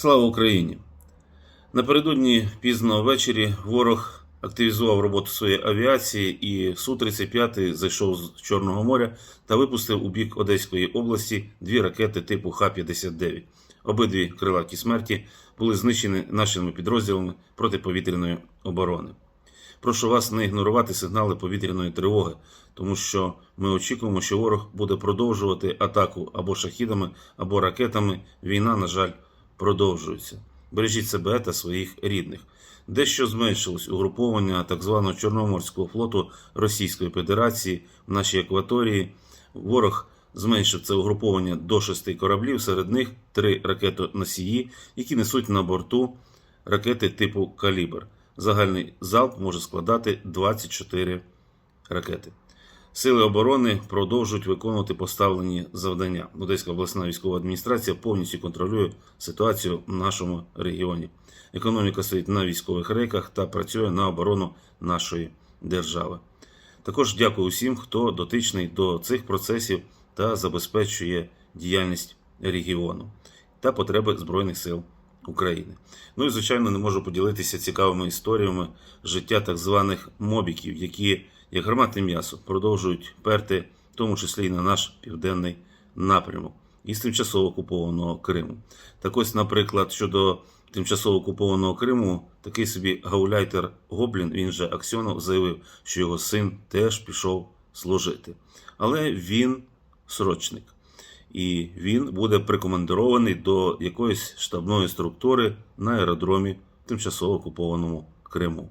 Слава Україні! Напередодні пізно ввечері ворог активізував роботу своєї авіації і Су-35 зайшов з Чорного моря та випустив у бік Одеської області дві ракети типу Х-59. Обидві крилаті смерті були знищені нашими підрозділами протиповітряної оборони. Прошу вас не ігнорувати сигнали повітряної тривоги, тому що ми очікуємо, що ворог буде продовжувати атаку або шахідами, або ракетами. Війна, на жаль, продовжується. Бережіть себе та своїх рідних. Дещо зменшилось угруповання так званого Чорноморського флоту Російської Федерації в нашій акваторії. Ворог зменшив це угруповання до шести кораблів, серед них три ракетоносії, які несуть на борту ракети типу Калібр. Загальний залп може складати 24 ракети. Сили оборони продовжують виконувати поставлені завдання. Одеська обласна військова адміністрація повністю контролює ситуацію в нашому регіоні. Економіка стоїть на військових рейках та працює на оборону нашої держави. Також дякую усім, хто дотичний до цих процесів та забезпечує діяльність регіону та потреби Збройних сил України. Ну і звичайно не можу поділитися цікавими історіями життя так званих мобіків, які, як гарматне м'ясо, продовжують перти, в тому числі і на наш південний напрямок із тимчасово окупованого Криму. Так ось, наприклад, щодо тимчасово окупованого Криму, такий собі гауляйтер Гоблін, він же Аксьонов, заявив, що його син теж пішов служити. Але він срочник і він буде прикомандирований до якоїсь штабної структури на аеродромі тимчасово окупованому Криму.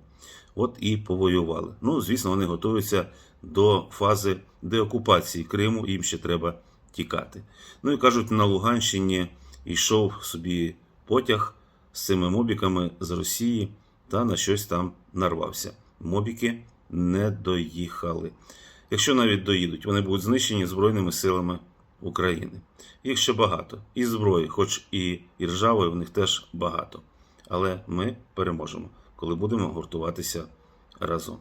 От і повоювали. Ну, звісно, вони готуються до фази деокупації Криму, їм ще треба тікати. Ну і кажуть, на Луганщині йшов собі потяг з цими мобіками з Росії та на щось там нарвався. Мобіки не доїхали. Якщо навіть доїдуть, вони будуть знищені Збройними силами України. Їх ще багато. І зброї, хоч і іржавої, в них теж багато. Але ми переможемо, коли будемо гуртуватися разом.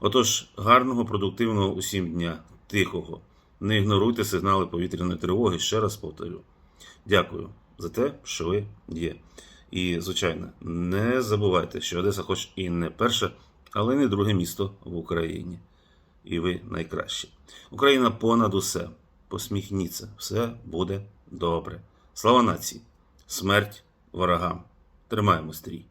Отож, гарного, продуктивного усім дня, тихого. Не ігноруйте сигнали повітряної тривоги, ще раз повторю. Дякую за те, що ви є. І, звичайно, не забувайте, що Одеса, хоч і не перше, але й не друге місто в Україні. І ви найкращі. Україна понад усе. Посміхніться, все буде добре. Слава нації! Смерть ворогам! Тримаємо стрій!